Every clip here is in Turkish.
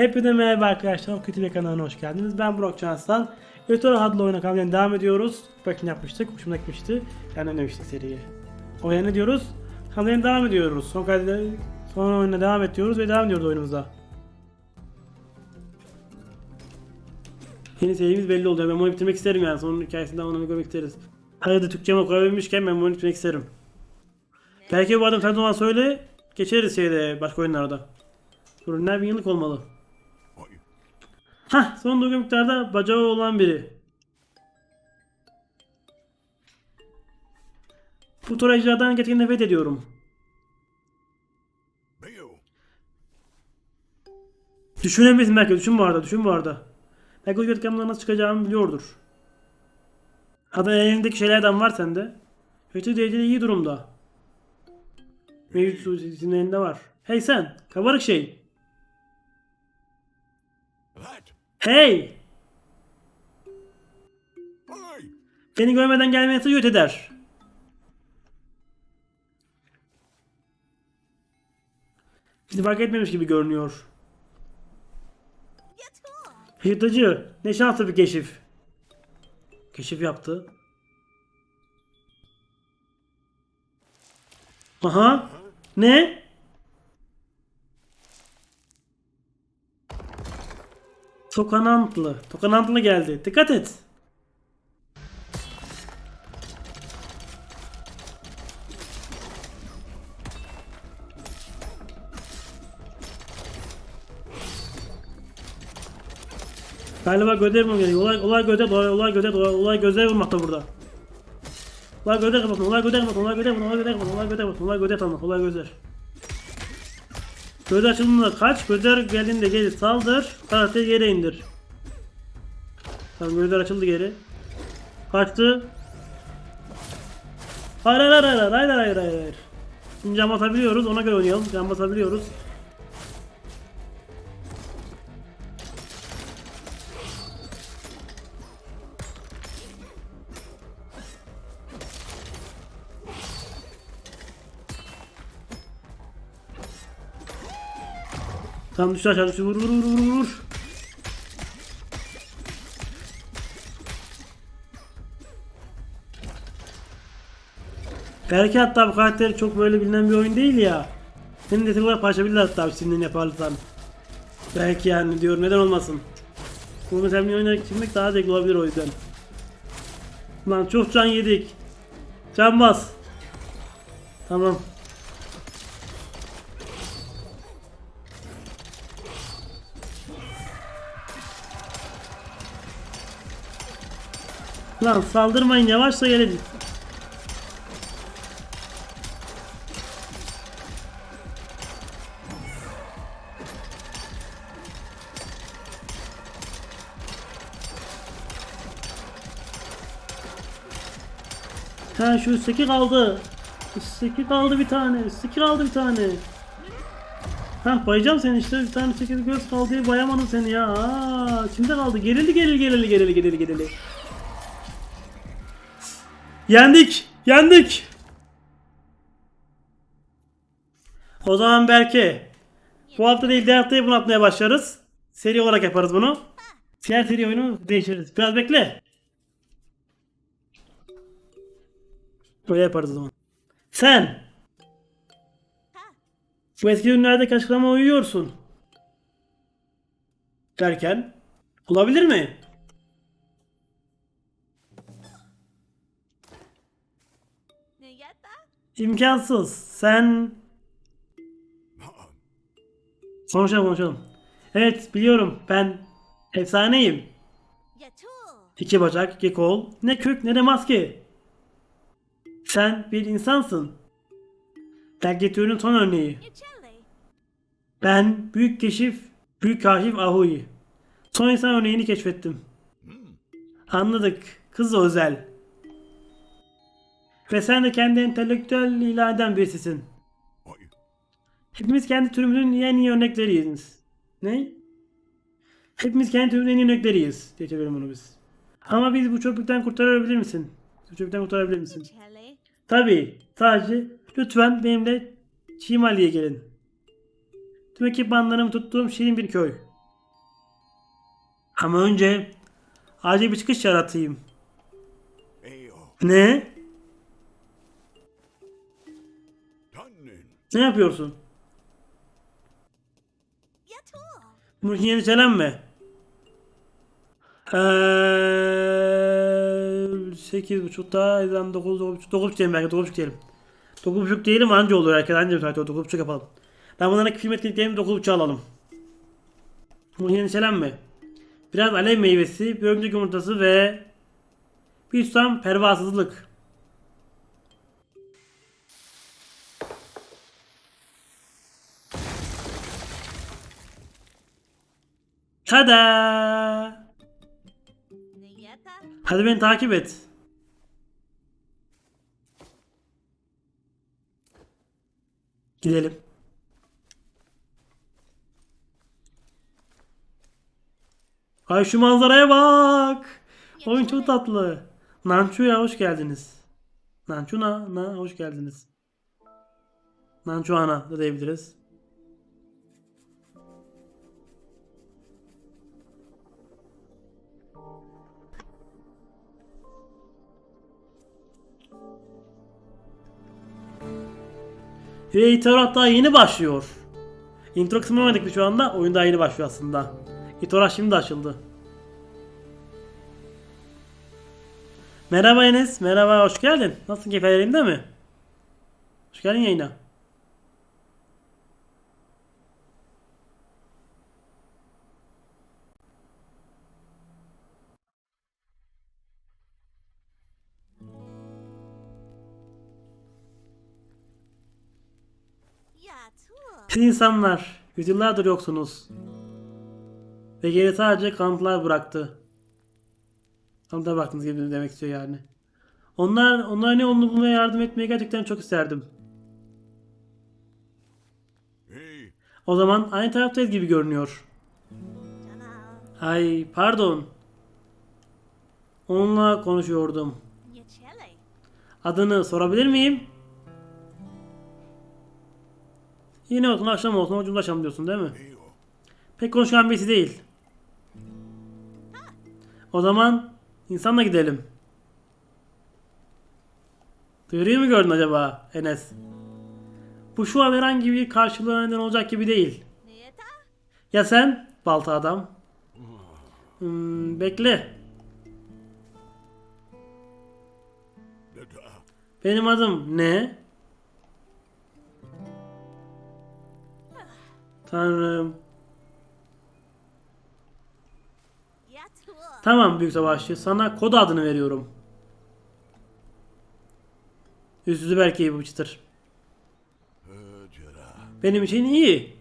Hepinize merhaba arkadaşlar. Kötü kanalına hoş geldiniz. Ben Burak Cansal. Ötürü adlı oyuna kalmaya devam ediyoruz. Bakın yapmıştık. Hoşuma gitmişti. Yani demiştik seriye. Oyuna ne diyoruz? Kalmaya devam ediyoruz. Son kaydı, son oyuna devam ediyoruz ve devam ediyoruz oyunumuza. Yeni serimiz belli oldu. Ben bunu bitirmek isterim yani. Sonun hikayesinden onu görmek isteriz. Hadi Türkçe'mi okuyabilmişken ben bunu bitirmek isterim. Belki bu adam sen zaman söyle. Geçeriz şeyde başka oyunlarda. Ürünler bir yıllık olmalı. Hah son uygun miktarda bacağı olan biri. Bu tür icradan gerçekten nefret ediyorum. Düşünebilirsin belki. Düşün bu arada. Düşün bu arada. Belki o yöntemden nasıl çıkacağımı biliyordur. Hatta elindeki şeylerden var sende. Kötü derecede iyi durumda. Mevcut sizin elinde var. Hey sen! Kabarık şey! Hey! Seni görmeden gelmesi yöt eder. Bizi fark etmemiş gibi görünüyor. Yırtıcı. Ne şanslı bir keşif. Keşif yaptı. Aha. Ne? Tokanantlı. Tokanantlı geldi. Dikkat et. Galiba göze vurmam gerekiyor. Olay, olay göze, olay, olay göze, olay, olay göze vurmakta burada. Olay göze kapatın, olay göze kapatın, olay göze kapatın, olay göze kapatın, olay göze kapatın, olay göze tamam, olay gözer. Göz açıldığında kaç, gözler geldiğinde geri saldır, karakteri yere indir. Tamam gözler açıldı geri. Kaçtı. Hayır hayır hayır hayır hayır hayır hayır. Şimdi cam basabiliyoruz ona göre oynayalım. Cam basabiliyoruz. Tam düştü aşağı düştü. Vur vur vur vur vur. Belki hatta bu karakter çok böyle bilinen bir oyun değil ya. Senin de olarak paylaşabilirler hatta şimdiden yaparsan. Belki yani diyorum neden olmasın. Bu mesela bir oyuna girmek daha zevkli olabilir o yüzden. Lan çok can yedik. Can bas. Tamam. Lan saldırmayın yavaşla gelin. Ha şu üstteki kaldı. Üstteki kaldı bir tane. Üstteki kaldı bir tane. Ha bayacağım seni işte bir tane çekil göz kaldı bayamadım seni ya. Aa, içimde kaldı. Gerildi gerildi gerildi gerildi gerildi gerildi. Yendik. Yendik. O zaman belki bu hafta değil diğer haftaya bunu atmaya başlarız. Seri olarak yaparız bunu. Diğer seri oyunu değiştiririz. Biraz bekle. Böyle yaparız o zaman. Sen bu eski ürünlerdeki açıklama uyuyorsun. Derken olabilir mi? İmkansız. Sen konuşalım konuşalım. Evet biliyorum ben efsaneyim. İki bacak, iki kol, ne kök ne de maske. Sen bir insansın. Tergetörün son örneği. Ben büyük keşif, büyük kaşif Ahui. Son insan örneğini keşfettim. Anladık. Kız özel. Ve sen de kendi entelektüel ilan eden birisisin. Hepimiz kendi türümüzün en iyi örnekleriyiz. Ne? Hepimiz kendi türümüzün en iyi örnekleriyiz. diye çeviriyorum bunu biz. Ama biz bu çöplükten kurtarabilir misin? Bu çöplükten kurtarabilir misin? Tabii. Sadece lütfen benimle Çimali'ye gelin. Tüm ekipmanlarımı tuttuğum şirin bir köy. Ama önce acil bir çıkış yaratayım. Ne? Ne yapıyorsun? Bunun için endişelenme. Eee 8.30'da ezan 9 9.30 9.30 diyelim belki 9.30 diyelim. 9.30 diyelim anca olur herkes anca müsait olur 9.30 yapalım. Ben bunların film etkinliklerini 9.30 alalım. Bunun için endişelenme. Biraz alev meyvesi, bir örümcek yumurtası ve bir tutam pervasızlık. Tada! Hadi beni takip et. Gidelim. Ay şu manzaraya bak. Oyun çok tatlı. Nançu'ya hoş geldiniz. Nançu na, hoş geldiniz. Nançu ana da diyebiliriz. Ve İtorat daha yeni başlıyor. Intro kısmını oynadık biz şu anda. Oyun daha yeni başlıyor aslında. İtorat şimdi açıldı. Merhaba Enes. Merhaba hoş geldin. Nasılsın keyiflerinde mi? Hoş geldin yayına. Siz insanlar yüzyıllardır yoksunuz. Ve geri sadece kanıtlar bıraktı. Kanıtlar bıraktınız gibi demek istiyor yani. Onlar, onlara ne olduğunu bulmaya yardım etmeye gerçekten çok isterdim. Hey. O zaman aynı taraftayız gibi görünüyor. Ay pardon. Onunla konuşuyordum. Adını sorabilir miyim? Yine olsun akşam olsun ama cumlaşalım diyorsun değil mi? Pek konuşkan birisi değil. O zaman insanla gidelim. Duyuruyu mu gördün acaba Enes? Bu şu an herhangi bir karşılığı neden olacak gibi değil. Ya sen balta adam? Hmm, bekle. Benim adım ne? Tanrım. Tamam büyük savaşçı. Sana kod adını veriyorum. Üstü belki bu çıtır. Benim için iyi.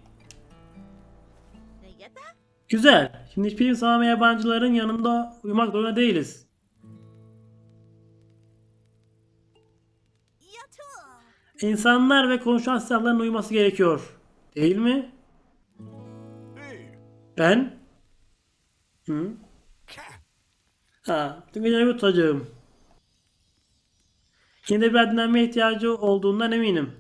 Güzel. Şimdi hiçbir sağma yabancıların yanında uyumak zorunda değiliz. İnsanlar ve konuşan silahların uyuması gerekiyor. Değil mi? Ben? Hı? Ha, geceleri tutacağım. Yine bir dinlenmeye ihtiyacı olduğundan eminim.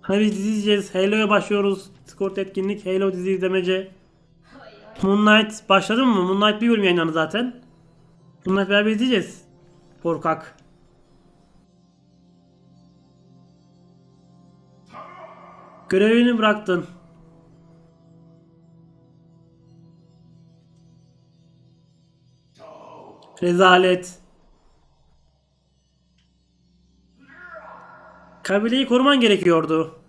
Hani biz dizi izleyeceğiz. Halo'ya başlıyoruz. Discord etkinlik, Halo dizi izlemece. Moonlight başladı mı? Moonlight bir bölüm yayınlandı zaten. Moonlight beraber izleyeceğiz. Korkak. Görevini bıraktın. Rezalet. Kabileyi koruman gerekiyordu.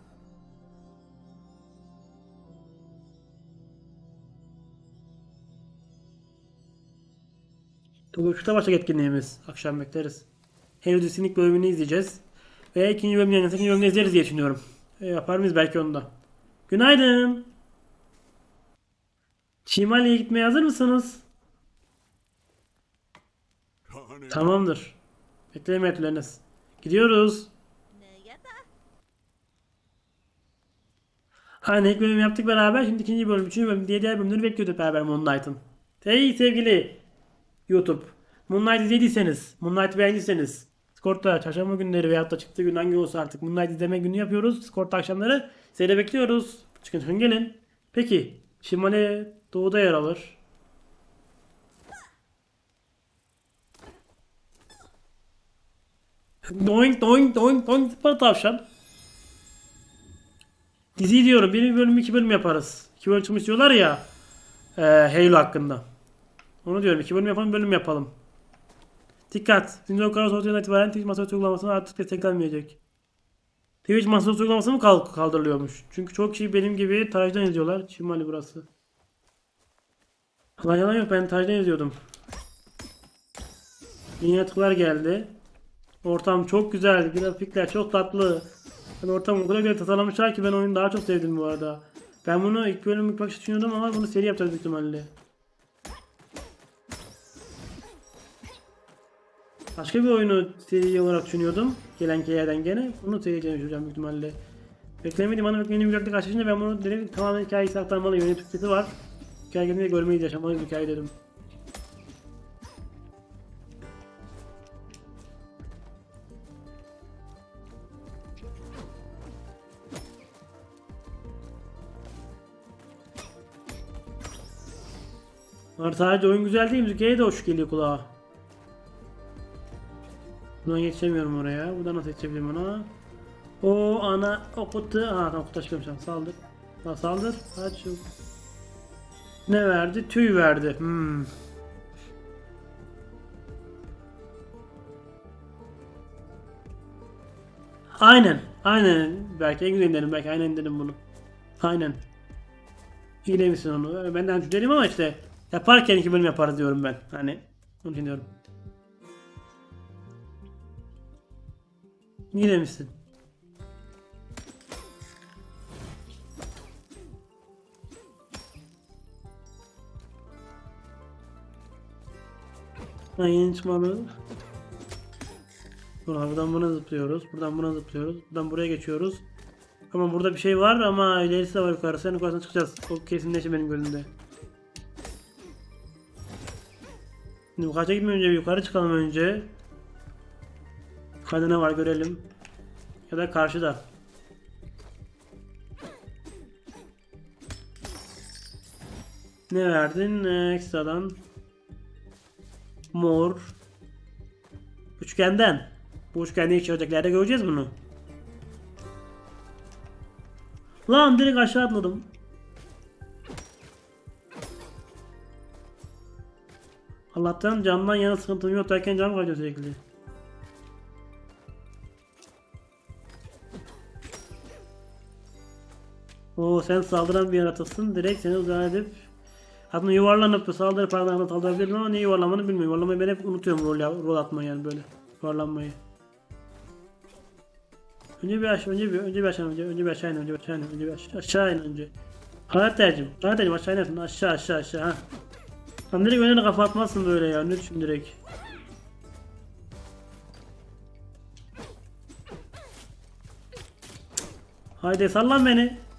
Dokuzda başka etkinliğimiz. Akşam bekleriz. İlk bölümünü izleyeceğiz. Ve ikinci yayınlanırsa ikinci bölümünü izleriz diye düşünüyorum. E, yapar mıyız belki onu da. Günaydın. Şimali'ye gitmeye hazır mısınız? Tamamdır. Bekleyin metleriniz. Gidiyoruz. Hani ilk bölüm yaptık beraber. Şimdi ikinci bölüm, üçüncü bölüm diye diğer bölümleri bekliyorduk beraber Moonlight'ın. Hey sevgili YouTube. Moonlight izlediyseniz, Moonlight beğendiyseniz Discord'da çarşamba günleri veyahut da çıktığı gün hangi olursa artık Moonlight izleme günü yapıyoruz. Discord'da akşamları. Seni de bekliyoruz. Çıkın çıkın gelin. Peki. Şimali doğuda yer alır. Doink doink doink doink zıplar tavşan. Dizi diyorum. Bir bölüm iki bölüm yaparız. İki bölüm çıkmış diyorlar ya. E, Halo hakkında. Onu diyorum. iki bölüm yapalım bölüm yapalım. Dikkat! Windows Cloud soğutudan itibaren Twitch masaüstü uygulamasına artık desteklenmeyecek. Twitch masaüstü uygulaması mı kal- kaldırılıyormuş? Çünkü çok kişi benim gibi tarayıcıdan izliyorlar. Şimali burası. Lan yalan yok ben tarayıcıdan izliyordum. Yaratıklar geldi. Ortam çok güzel. Grafikler çok tatlı. Yani ortam o kadar güzel tasarlamışlar ki ben oyunu daha çok sevdim bu arada. Ben bunu ilk bölüm ilk bakış düşünüyordum ama bunu seri yapacağız büyük ihtimalle. Başka bir oyunu seri olarak düşünüyordum. Gelen yerden gene. Bunu seri düşüneceğim büyük ihtimalle. Beklemediğim beklediğim bir güzellik karşılaşınca ben bunu dedim tamamen hikayesi aktarmalı. Yönetim Türkçesi var. Hikayeyi görmeyi yaşamalı bir hikaye dedim. Var sadece oyun güzel değil, hikaye de hoş geliyor kulağa. Buradan geçemiyorum oraya. Buradan nasıl geçebilirim ona? O ana o kutu. Ha tamam kutu açıklamışım. Saldır. Ha, saldır. Aç. Ne verdi? Tüy verdi. Hmm. Aynen. Aynen. Belki en güzel dedim. Belki aynen dedim bunu. Aynen. İyi demişsin onu. Ben de düşünelim ama işte yaparken iki bölüm yaparız diyorum ben. Hani onu için diyorum. İyi demişsin. Ha, yeni çıkmalı. Buradan buna zıplıyoruz. Buradan buna zıplıyoruz. Buradan buraya geçiyoruz. Ama burada bir şey var ama ilerisi de var yukarısı. En yukarısına çıkacağız. O kesinleşti benim gözümde. Şimdi kaça gitmeden önce yukarı çıkalım önce. Yukarıda ne var görelim. Ya da karşıda. Ne verdin? Ee, Ekstradan. Mor. Üçgenden. Bu üçgende içerideklerde göreceğiz bunu. Lan direkt aşağı atladım. Allah'tan candan yana sıkıntım yok derken can kaçıyor sürekli. Oo sen saldıran bir yaratıksın. Direkt seni uzak edip Aslında yuvarlanıp saldırı parmağına saldırabilirim ama niye yuvarlanmanı bilmiyorum. Yuvarlamayı ben hep unutuyorum rol, rol atmayı yani böyle. Yuvarlanmayı. Önce bir aşağı, önce bir, önce bir aşağı, önce, önce bir aşağı in, önce bir aşağı in, önce bir aşağı, aşağı in önce. Hayat tercihim, hayat tercihim aşağı inersin, aşağı aşağı aşağı ha. Lan direkt önüne kafa atmazsın böyle ya, düşün direkt. Haydi sallan beni.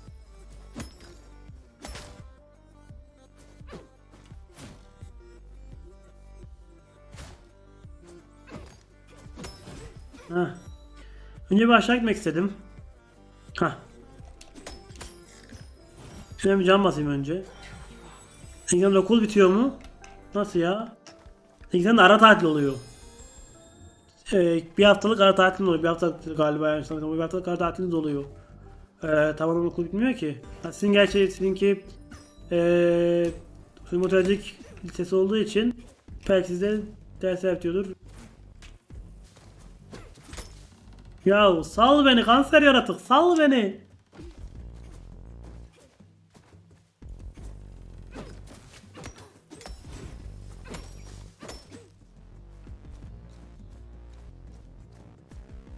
Önce gitmek istedim. Hah. Şuna bir cam basayım önce. Ekranımda okul bitiyor mu? Nasıl ya? Ekranımda ara tatil oluyor. Ee, bir haftalık ara tatil oluyor. Bir haftalık galiba yani sanırım. Bir haftalık ara tatiliniz oluyor. Ee, tamamen okul bitmiyor ki. Ha, sizin gerçi sizinki ee, lisesi olduğu için belki size dersler bitiyordur. Ya sal beni kanser yaratık sal beni.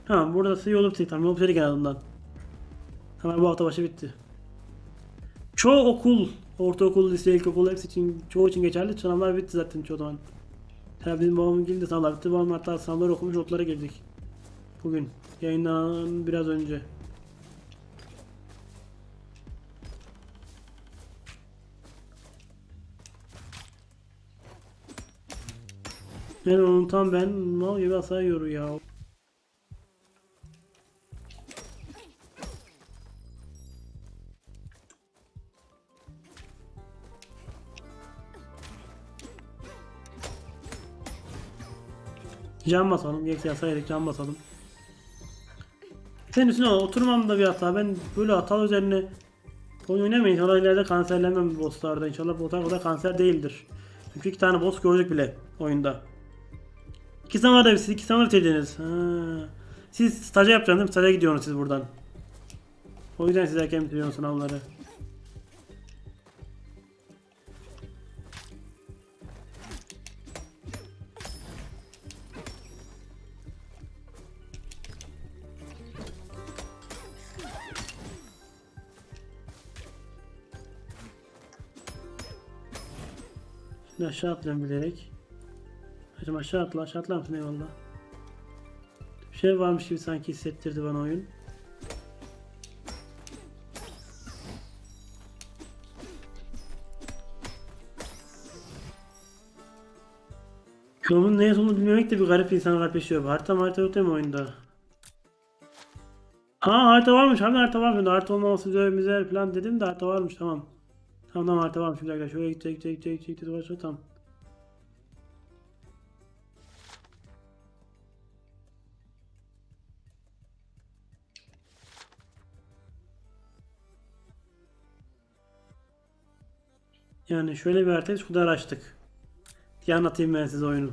Tamam burada yolu bitirdik tamam yolu bitirdik en. Hemen bu hafta başı bitti. Çoğu okul, ortaokul, lise, ilkokul hepsi için, çoğu için geçerli. Sınavlar bitti zaten çoğu zaman. Tabii bizim babamın girdi sınavlar bitti. Babam hatta sınavları okumuş notlara girdik. Bugün yayından biraz önce. Ben onu tam ben mal gibi hasar yoru ya. Can basalım. Geç yasaydık can basalım. Senin üstüne oturmam da bir hata. Ben böyle hatalı üzerine oyun oynamayın. İnşallah ileride kanserlenmem bosslarda. İnşallah bu kadar kanser değildir. Çünkü iki tane boss gördük bile oyunda. İki samarda siz iki samar bitirdiniz. Ha. Siz staja yapacaksınız değil mi? Staja gidiyorsunuz siz buradan. O yüzden siz erken bitiriyorsunuz sınavları. Şimdi aşağı atlıyorum bilerek. Hacım aşağı atla aşağı atlar mısın eyvallah. Bir şey varmış gibi sanki hissettirdi bana oyun. Yolun neye sonunu bilmemek de bir garip insan kardeşiyor. Harita harita yok değil mi oyunda? Aa harita varmış. Harbiden harita varmış. Harita olmaması güzel falan dedim de harita varmış tamam. Tamam tamam artı şimdi arkadaşlar. Şöyle gitti gitti gitti gitti gitti dolaşıyor tamam. Yani şöyle bir artık şurada araştık diye anlatayım ben size oyunu.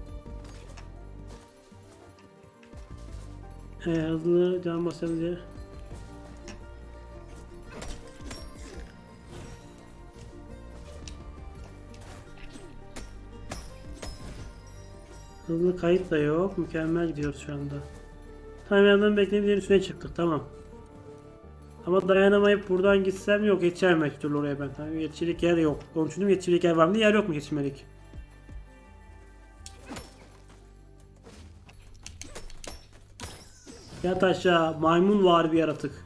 He, hızlı can basacağız diye. Hızlı kayıt da yok. Mükemmel gidiyoruz şu anda. Tamam yandan bekleyip diğer üstüne çıktık. Tamam. Ama dayanamayıp buradan gitsem yok belki türlü oraya ben. Tamam, yetişecek yer yok. Onu düşündüm yetişecek yer var mı yer yok mu yetişmelik? Yat aşağı maymun var bir yaratık.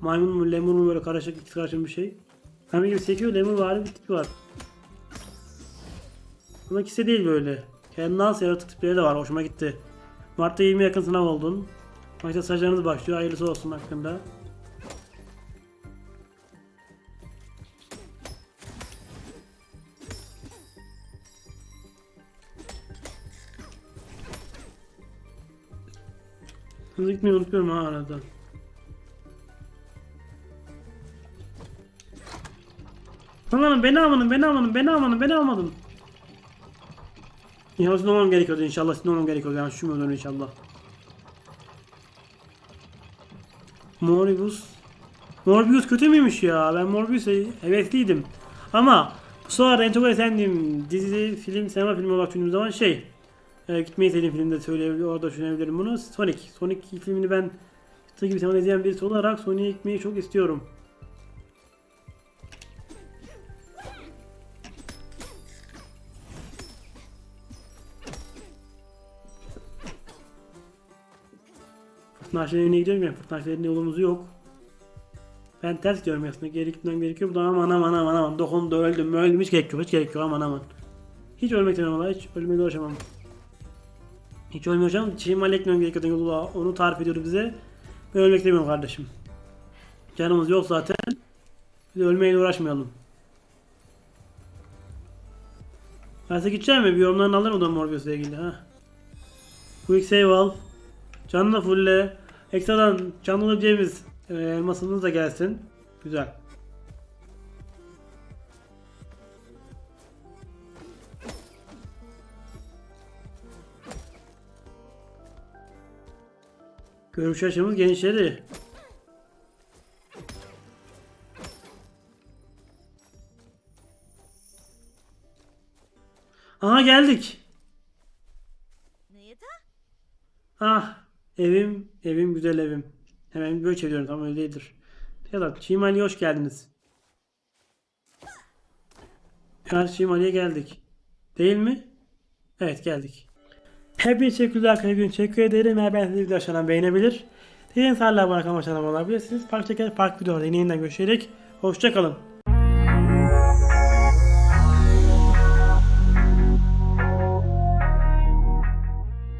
Maymun mu lemur mu böyle karışık ikisi karışık bir şey. Hem gibi sekiyor lemur var bir tip var. Ama ikisi değil böyle. Kendine has yaratık tipleri de var hoşuma gitti. Mart'ta 20 yakın sınav oldun. Maçta stajlarınız başlıyor hayırlısı olsun hakkında. Hızlı gitmeyi unutuyorum ha arada. Amanın beni almanın beni almanın beni almanın beni almadın. Ya sizin olmam gerekiyordu inşallah sizin olmam gerekiyordu yani şu modunu inşallah. Morbius. Morbius kötü müymüş ya? Ben Morbius'a hevesliydim. Ama bu sıralar en çok sevdiğim dizi, film, sinema filmi olarak düşündüğüm zaman şey e, gitmeyi istediğim filmde söyleyebilirim, orada düşünebilirim bunu. Sonic. Sonic filmini ben çıktığı gibi sinema izleyen birisi olarak Sonic'e gitmeyi çok istiyorum. Fırtınaşların evine gidiyorum ya. Fırtınaşların yolumuz yok. Ben ters gidiyorum aslında. Geri gitmem gerekiyor. Buradan aman aman aman aman. Dokundu öldüm öldüm. Hiç gerek yok. Hiç gerek yok. Aman aman. Hiç ölmek istemem. Hiç ölmeye uğraşamam. Hiç ölmeyeceğim. Çiğim halletmem gerekiyordu yolu. Onu tarif ediyordu bize. Ben ölmek istemiyorum kardeşim. Canımız yok zaten. Biz ölmeye uğraşmayalım. Size gideceğim mi? Bir yorumlarını alırım o da Morbius'la ilgili ha. Quick save al. Canını fulle. Ekstradan canlı ceviz e, elmasınız da gelsin. Güzel. Görüş açımız genişledi. Aha geldik. Ah evim evim güzel evim. Hemen böyle çeviriyorum tam öyle değildir. Evet, Çimali'ye hoş geldiniz. Evet, Çimali'ye geldik. Değil mi? Evet, geldik. Hepinize teşekkürler arkadaşlar. Teşekkür ederim. Eğer ben sizi aşağıdan beğenebilir. Dileğiniz hala abone olmayı olabilirsiniz. Farklı farklı videolarda yine yeniden görüşerek. Hoşçakalın.